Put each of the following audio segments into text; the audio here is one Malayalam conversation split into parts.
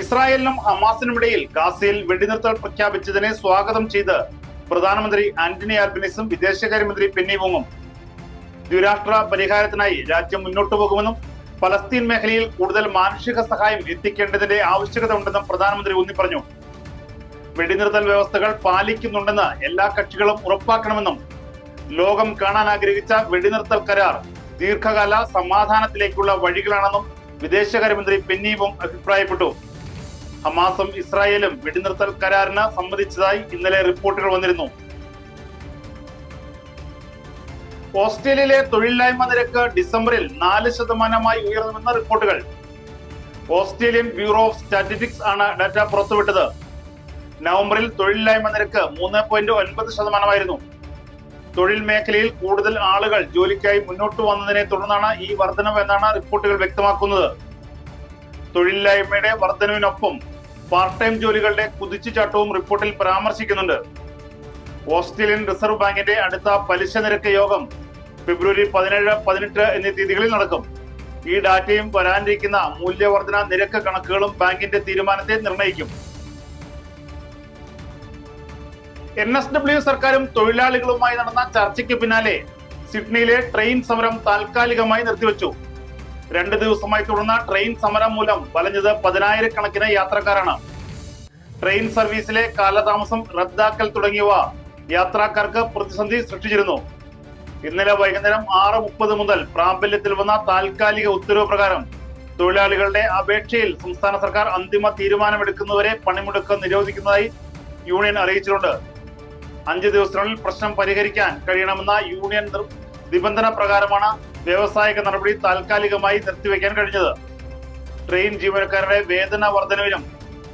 ഇസ്രായേലിനും ഹമാസിനുമിടയിൽ ഗാസയിൽ വെടിനിർത്തൽ പ്രഖ്യാപിച്ചതിനെ സ്വാഗതം ചെയ്ത് പ്രധാനമന്ത്രി ആന്റണി ആൽബിനിസും വിദേശകാര്യമന്ത്രി പെന്നി വോങ്ങും. ദ്വിരാഷ്ട്ര പരിഹാരത്തിനായി രാജ്യം മുന്നോട്ടു പോകുമെന്നും പലസ്തീൻ മേഖലയിൽ കൂടുതൽ മാനുഷിക സഹായം എത്തിക്കേണ്ടതിന്റെ ആവശ്യകത ഉണ്ടെന്നും പ്രധാനമന്ത്രി ഊന്നി പറഞ്ഞു വെടിനിർത്തൽ വ്യവസ്ഥകൾ പാലിക്കുന്നുണ്ടെന്ന് എല്ലാ കക്ഷികളും ഉറപ്പാക്കണമെന്നും ലോകം കാണാൻ ആഗ്രഹിച്ച വെടിനിർത്തൽ കരാർ ദീർഘകാല സമാധാനത്തിലേക്കുള്ള വഴികളാണെന്നും വിദേശകാര്യമന്ത്രി പെന്നീവും അഭിപ്രായപ്പെട്ടു. ഹമാസും ഇസ്രായേലും വെടിനിർത്തൽ കരാറിന് സമ്മതിച്ചതായി ഇന്നലെ റിപ്പോർട്ടുകൾ വന്നിരുന്നു. ഓസ്ട്രേലിയയിലെ തൊഴിലില്ലായ്മ നിരക്ക് ഡിസംബറിൽ നാല് ശതമാനമായി ഉയർന്നുവെന്ന റിപ്പോർട്ടുകൾ. ഓസ്ട്രേലിയൻ ബ്യൂറോ ഓഫ് സ്റ്റാറ്റിസ്റ്റിക്സ് ആണ് ഡാറ്റ പുറത്തുവിട്ടത്. നവംബറിൽ തൊഴിലില്ലായ്മ നിരക്ക് മൂന്ന് പോയിന്റ് ഒൻപത് ശതമാനമായിരുന്നു. തൊഴിൽ മേഖലയിൽ കൂടുതൽ ആളുകൾ ജോലിക്കായി മുന്നോട്ട് വന്നതിനെ തുടർന്നാണ് ഈ വർധനവ് എന്നാണ് റിപ്പോർട്ടുകൾ വ്യക്തമാക്കുന്നത്. തൊഴിലില്ലായ്മയുടെ വർധനവിനൊപ്പം പാർട്ട് ടൈം ജോലികളുടെ കുതിച്ചുചാട്ടവും റിപ്പോർട്ടിൽ പരാമർശിക്കുന്നുണ്ട്. ഓസ്ട്രേലിയൻ റിസർവ് ബാങ്കിന്റെ അടുത്ത പലിശ നിരക്ക് യോഗം ഫെബ്രുവരി പതിനേഴ് പതിനെട്ട് എന്നീ തീയതികളിൽ നടക്കും. ഈ ഡാറ്റയും വരാനിരിക്കുന്ന മൂല്യവർധന നിരക്ക് കണക്കുകളും ബാങ്കിന്റെ തീരുമാനത്തെ നിർണയിക്കും എൻ എസ് ഡബ്ല്യു സർക്കാരും തൊഴിലാളികളുമായി നടന്ന ചർച്ചയ്ക്ക് പിന്നാലെ സിഡ്നിയിലെ ട്രെയിൻ സമരം താൽക്കാലികമായി നിർത്തിവെച്ചു. രണ്ട് ദിവസമായി തുടർന്ന ട്രെയിൻ സമരം മൂലം വലഞ്ഞത് പതിനായിരക്കണക്കിന് യാത്രക്കാരാണ്. ട്രെയിൻ സർവീസിലെ കാലതാമസം റദ്ദാക്കൽ തുടങ്ങിയവ യാത്രക്കാർക്ക് പ്രതിസന്ധി സൃഷ്ടിച്ചിരുന്നു. ഇന്നലെ വൈകുന്നേരം ആറ് മുപ്പത് മുതൽ പ്രാബല്യത്തിൽ വന്ന താൽക്കാലിക ഉത്തരവ് പ്രകാരം തൊഴിലാളികളുടെ അപേക്ഷയിൽ സംസ്ഥാന സർക്കാർ അന്തിമ തീരുമാനമെടുക്കുന്നവരെ പണിമുടക്ക് നിരോധിക്കുന്നതായി യൂണിയൻ അറിയിച്ചിട്ടുണ്ട്. അഞ്ച് ദിവസത്തിനുള്ളിൽ പ്രശ്നം പരിഹരിക്കാൻ കഴിയണമെന്ന യൂണിയൻ നിബന്ധന പ്രകാരമാണ് വ്യാവസായിക നടപടി താൽക്കാലികമായി നിർത്തിവെക്കാൻ കഴിഞ്ഞത്. ട്രെയിൻ ജീവനക്കാരുടെ വേതന വർധനവിനും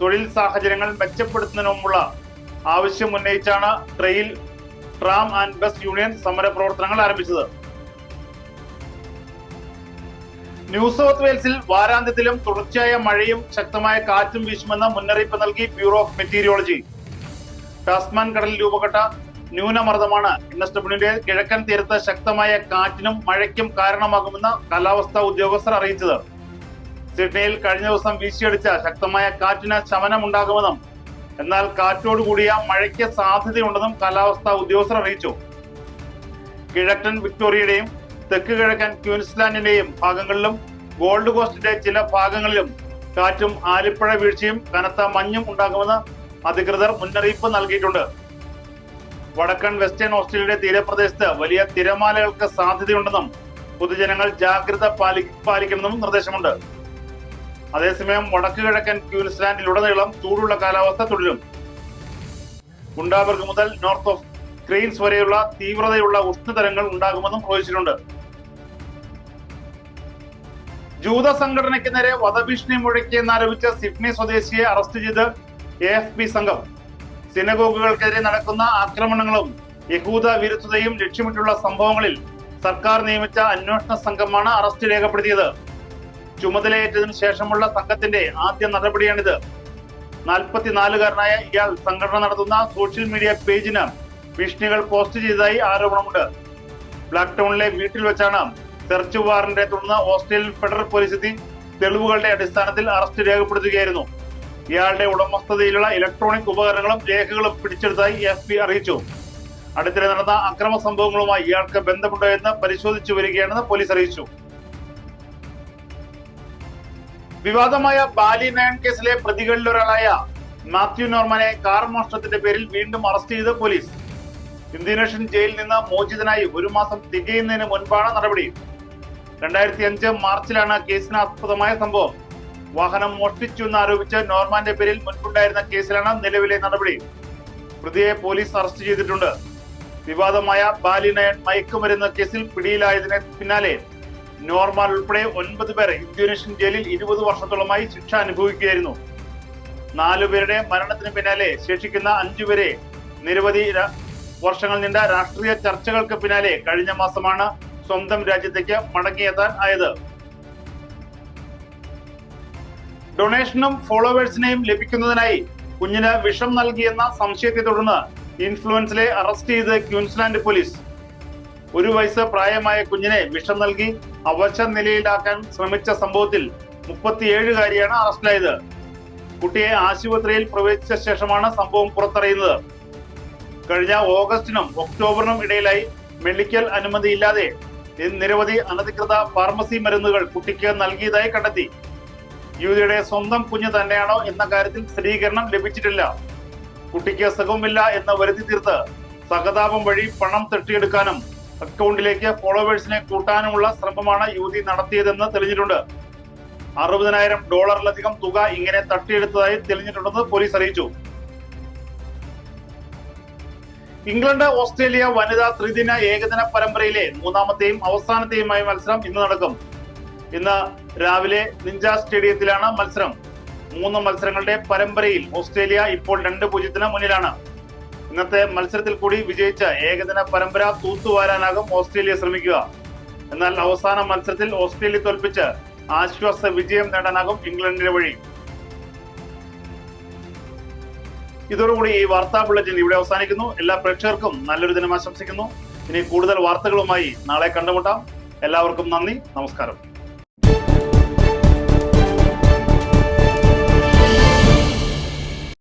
തൊഴിൽ സാഹചര്യങ്ങൾ മെച്ചപ്പെടുത്തുന്നതിനുമുള്ള ആവശ്യം ഉന്നയിച്ചാണ് rail tram and bus union സമര പ്രവർത്തനങ്ങൾ ആരംഭിച്ചത്. ന്യൂ സൗത്ത് വെയിൽസിൽ വാരാന്ത്യത്തിലും തുടർച്ചയായ മഴയും ശക്തമായ കാറ്റും വീശുമെന്ന് മുന്നറിയിപ്പ് നൽകി ബ്യൂറോ ഓഫ് മെറ്റീരിയോളജി. ടാസ്മാൻ കടലിൽ രൂപപ്പെട്ട ന്യൂനമർദ്ദമാണ്. ഇന്നസ്റ്റബിളിന്റെ കിഴക്കൻ തീരത്ത് ശക്തമായ കാറ്റിനും മഴയ്ക്കും കാരണമാകുമെന്ന് കാലാവസ്ഥാ ഉദ്യോഗസ്ഥർ അറിയിച്ചത്. സിഡ്നിയിൽ കഴിഞ്ഞ ദിവസം വീശിയടിച്ച ശക്തമായ കാറ്റിന് ശമനമുണ്ടാകുമെന്നും എന്നാൽ കാറ്റോടുകൂടിയ മഴയ്ക്ക് സാധ്യതയുണ്ടെന്നും കാലാവസ്ഥാ ഉദ്യോഗസ്ഥർ അറിയിച്ചു. കിഴക്കൻ വിക്ടോറിയയുടെയും തെക്ക് കിഴക്കൻ ക്യൂൻസ്ലാൻഡിന്റെയും ഭാഗങ്ങളിലും ഗോൾഡ് കോസ്റ്റിന്റെ ചില ഭാഗങ്ങളിലും കാറ്റും ആലിപ്പഴ വീഴ്ചയും കനത്ത മഞ്ഞും ഉണ്ടാകുമെന്ന് അധികൃതർ മുന്നറിയിപ്പ് നൽകിയിട്ടുണ്ട്. വടക്കൻ വെസ്റ്റേൺ ഓസ്ട്രേലിയയുടെ തീരപ്രദേശത്ത് വലിയ തിരമാലകൾക്ക് സാധ്യതയുണ്ടെന്നും പൊതുജനങ്ങൾ ജാഗ്രത പാലി പാലിക്കണമെന്നും നിർദ്ദേശമുണ്ട്. അതേസമയം വടക്ക് കിഴക്കൻ ക്യൂൻസ്ലാൻഡിലുടനീളം ചൂടുള്ള കാലാവസ്ഥ തുടരും. ഗുണ്ടാബർഗ് മുതൽ നോർത്ത് ഓഫ് ക്രെയിൻസ് വരെയുള്ള തീവ്രതയുള്ള ഉഷ്ണതരങ്ങൾ ഉണ്ടാകുമെന്നും പ്രവചിച്ചിട്ടുണ്ട്. ജൂത സംഘടനയ്ക്ക് നേരെ വധഭീഷണി മുഴക്കിയെന്നാരോപിച്ച സിഡ്നി സ്വദേശിയെ അറസ്റ്റ് ചെയ്ത് എ എഫ് പി സംഘം സിനഗോഗുകൾക്കെതിരെ നടക്കുന്ന ആക്രമണങ്ങളും യഹൂദ വിരുദ്ധതയും ലക്ഷ്യമിട്ടുള്ള സംഭവങ്ങളിൽ സർക്കാർ നിയമിച്ച അന്വേഷണ സംഘമാണ് അറസ്റ്റ് രേഖപ്പെടുത്തിയത്. ചുമതലയേറ്റതിനു ശേഷമുള്ള സംഘത്തിന്റെ ആദ്യ നടപടിയാണിത്. നാൽപ്പത്തിനാലുകാരനായ ഇയാൾ സംഘടന നടത്തുന്ന സോഷ്യൽ മീഡിയ പേജിന് ഭീഷണികൾ പോസ്റ്റ് ചെയ്തതായി ആരോപണമുണ്ട്. ബ്ലാക്ക് ടൗണിലെ വീട്ടിൽ വെച്ചാണ് സെർച്ച് വാറന്റിനെ തുടർന്ന് ഓസ്ട്രേലിയൻ ഫെഡറൽ പോലീസ് എത്തി തെളിവുകളുടെ അടിസ്ഥാനത്തിൽ അറസ്റ്റ് രേഖപ്പെടുത്തുകയായിരുന്നു. ഇയാളുടെ ഉടമസ്ഥതയിലുള്ള ഇലക്ട്രോണിക് ഉപകരണങ്ങളും രേഖകളും പിടിച്ചെടുത്തതായി എഫ് പി അറിയിച്ചു. അടുത്തിടെ നടന്ന അക്രമ സംഭവങ്ങളുമായി ഇയാൾക്ക് ബന്ധമുണ്ടോ എന്ന് പരിശോധിച്ചു വരികയാണെന്ന് പോലീസ് അറിയിച്ചു. വിവാദമായ ബാലി നയൻ കേസിലെ പ്രതികളിൽ ഒരാളായ മാത്യു നോർമനെ കാർ മോഷണത്തിന്റെ പേരിൽ വീണ്ടും അറസ്റ്റ് ചെയ്ത് പോലീസ്. ഇന്തോനേഷ്യൻ ജയിലിൽ നിന്ന് മോചിതനായി ഒരു മാസം തികയുന്നതിന് മുൻപാണ് നടപടി. രണ്ടായിരത്തി അഞ്ച് മാർച്ചിലാണ് കേസിന് ആസ്പദമായ സംഭവം. വാഹനം മോഷ്ടിച്ചു എന്ന് ആരോപിച്ച് നോർമാന്റെ പേരിൽ മുൻപുണ്ടായിരുന്ന കേസിലാണ് നിലവിലെ നടപടി. പ്രതിയെ പോലീസ് അറസ്റ്റ് ചെയ്തിട്ടുണ്ട്. വിവാദമായ ബാലിനയൻ മയക്കുമരുന്ന് കേസിൽ പിടിയിലായതിനെ പിന്നാലെ നോർമാൻ ഉൾപ്പെടെ ഒൻപത് പേർ ഇന്തോനേഷ്യൻ ജയിലിൽ ഇരുപത് വർഷത്തോളമായി ശിക്ഷ അനുഭവിക്കുകയായിരുന്നു. നാലുപേരുടെ മരണത്തിന് പിന്നാലെ ശേഷിക്കുന്ന അഞ്ചുപേരെ നിരവധി വർഷങ്ങൾ നീണ്ട രാഷ്ട്രീയ ചർച്ചകൾക്ക് പിന്നാലെ കഴിഞ്ഞ മാസമാണ് സ്വന്തം രാജ്യത്തേക്ക് മടങ്ങിയെത്താൻ ആയത്. ഡൊണേഷനും ഫോളോവേഴ്സിനെയും ലഭിക്കുന്നതിനായി കുഞ്ഞിന് വിഷം നൽകിയെന്ന സംശയത്തെ തുടർന്ന് ഇൻഫ്ലുവൻസിലെ അറസ്റ്റ് ചെയ്ത് ക്യൂൻസ്ലാൻഡ് പോലീസ്. ഒരു വയസ്സ് പ്രായമായ കുഞ്ഞിനെ വിഷം നൽകി അവശ നിലയിലാക്കാൻ ശ്രമിച്ച സംഭവത്തിൽ മുപ്പത്തിയേഴുകാരിയാണ് അറസ്റ്റിലായത്. കുട്ടിയെ ആശുപത്രിയിൽ പ്രവേശിച്ച ശേഷമാണ് സംഭവം പുറത്തറിയുന്നത്. കഴിഞ്ഞ ഓഗസ്റ്റിനും ഒക്ടോബറിനും ഇടയിലായി മെഡിക്കൽ അനുമതിയില്ലാതെ നിരവധി അനധികൃത ഫാർമസി മരുന്നുകൾ കുട്ടിക്ക് നൽകിയതായി കണ്ടെത്തി. യുവതിയുടെ സ്വന്തം കുഞ്ഞ് തന്നെയാണോ എന്ന കാര്യത്തിൽ സ്ഥിരീകരണം ലഭിച്ചിട്ടില്ല. കുട്ടിക്ക് സുഖമില്ല എന്ന് വരുത്തി തീർത്ത് സഹതാപം വഴി പണം തട്ടിയെടുക്കാനും അക്കൗണ്ടിലേക്ക് ഫോളോവേഴ്സിനെ കൂട്ടാനുമുള്ള ശ്രമമാണ് യുവതി നടത്തിയതെന്ന് തെളിഞ്ഞിട്ടുണ്ട്. അറുപതിനായിരം ഡോളറിലധികം തുക ഇങ്ങനെ തട്ടിയെടുത്തതായി തെളിഞ്ഞിട്ടുണ്ടെന്ന് പോലീസ് അറിയിച്ചു. ഇംഗ്ലണ്ട് ഓസ്ട്രേലിയ വനിതാ ത്രിദിന ഏകദിന പരമ്പരയിലെ മൂന്നാമത്തെയും അവസാനത്തെയുമായ മത്സരം ഇന്ന് നടക്കും. ഇന്ന് രാവിലെ നിഞ്ച സ്റ്റേഡിയത്തിലാണ് മത്സരം. മൂന്ന് മത്സരങ്ങളുടെ പരമ്പരയിൽ ഓസ്ട്രേലിയ ഇപ്പോൾ രണ്ട് പൂജ്യത്തിന് മുന്നിലാണ്. ഇന്നത്തെ മത്സരത്തിൽ കൂടി വിജയിച്ച ഏകദിന പരമ്പര തൂത്തുവാരാനാകും ഓസ്ട്രേലിയ ശ്രമിക്കുക. എന്നാൽ അവസാന മത്സരത്തിൽ ഓസ്ട്രേലിയ തോൽപ്പിച്ച് ആശ്വാസ വിജയം നേടാനാകും ഇംഗ്ലണ്ടിന്റെ വഴി. ഇതോടുകൂടി ഈ വാർത്താ ബുള്ളറ്റിൻ ഇവിടെ അവസാനിക്കുന്നു. എല്ലാ പ്രേക്ഷകർക്കും നല്ലൊരു ദിനം ആശംസിക്കുന്നു. ഇനി കൂടുതൽ വാർത്തകളുമായി നാളെ കണ്ടുമുട്ടാം. എല്ലാവർക്കും നന്ദി. നമസ്കാരം.